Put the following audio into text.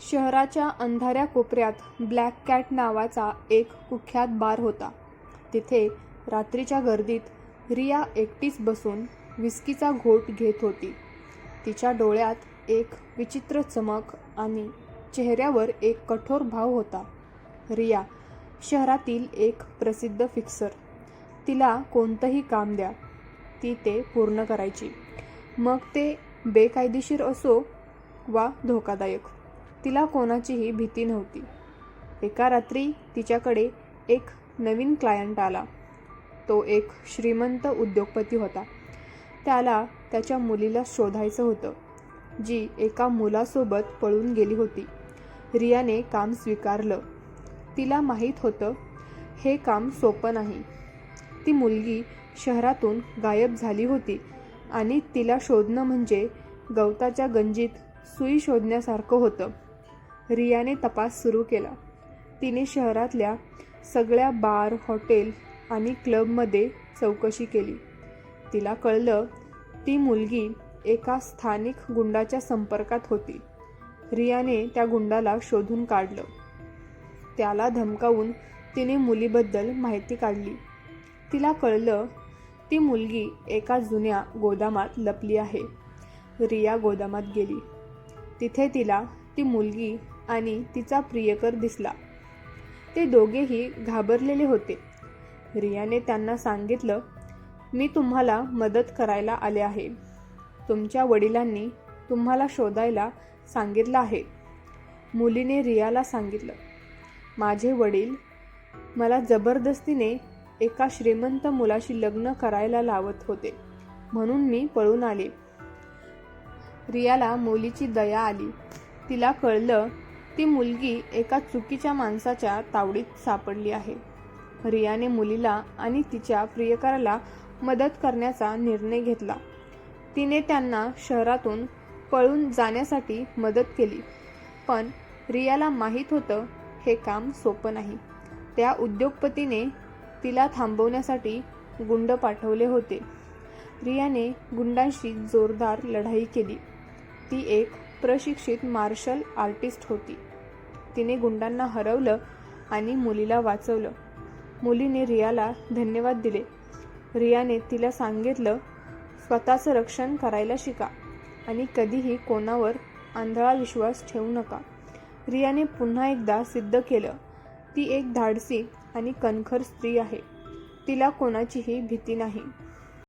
शहराच्या अंधाऱ्या कोपऱ्यात black cat नावाचा एक कुख्यात बार होता. तिथे रात्रीच्या गर्दीत रिया एकटीच बसून विस्कीचा घोट घेत होती. तिच्या डोळ्यात एक विचित्र चमक आणि चेहऱ्यावर एक कठोर भाव होता. रिया शहरातील एक प्रसिद्ध फिक्सर तिला कोणतंही काम द्या ती ते पूर्ण करायची. मग ते बेकायदेशीर असो वा धोकादायक. तिला कोणाचीही भीती नव्हती. एका रात्री तिच्याकडे एक नवीन क्लायंट आला. तो एक श्रीमंत उद्योगपती होता. त्याला त्याच्या मुलीला शोधायचं होतं जी एका मुलासोबत पळून गेली होती. रियाने काम स्वीकारलं. तिला माहीत होतं हे काम सोपं नाही. ती मुलगी शहरातून गायब झाली होती आणि तिला शोधणं म्हणजे गवताच्या गंजीत सुई शोधण्यासारखं होतं. रियाने तपास सुरू केला. तिने शहरातल्या सगळ्या बार हॉटेल आणि क्लबमध्ये चौकशी केली. तिला कळलं ती मुलगी एका स्थानिक गुंडाच्या संपर्कात होती. रियाने त्या गुंडाला शोधून काढलं. त्याला धमकावून तिने मुलीबद्दल माहिती काढली. तिला कळलं ती मुलगी एका जुन्या गोदामात लपली आहे. रिया गोदामात गेली. तिथे तिला ती मुलगी आणि तिचा प्रियकर दिसला. ते दोघेही घाबरलेले होते. रियाने त्यांना सांगितलं मी तुम्हाला मदत करायला आले आहे. तुमच्या वडिलांनी तुम्हाला शोधायला सांगितलं आहे. मुलीने रियाला सांगितलं माझे वडील मला जबरदस्तीने एका श्रीमंत मुलाशी लग्न करायला लावत होते म्हणून मी पळून आले. रियाला मुलीची दया आली. तिला कळलं ती मुलगी एका चुकीच्या माणसाच्या तावडीत सापडली आहे. रियाने मुलीला आणि तिच्या प्रियकराला मदत करण्याचा निर्णय घेतला. तिने त्यांना शहरातून पळून जाण्यासाठी मदत केली. पण रियाला माहीत होतं हे काम सोपं नाही. त्या उद्योगपतीने तिला थांबवण्यासाठी गुंड पाठवले होते. रियाने गुंडांशी जोरदार लढाई केली. ती एक प्रशिक्षित मार्शल आर्टिस्ट होती. तिने गुंडांना हरवलं आणि मुलीला वाचवलं. मुलीने रियाला धन्यवाद दिले. रियाने तिला सांगितलं स्वतःचं रक्षण करायला शिका आणि कधीही कोणावर आंधळा विश्वास ठेवू नका. रियाने पुन्हा एकदा सिद्ध केलं ती एक धाडसी आणि कणखर स्त्री आहे. तिला कोणाचीही भीती नाही.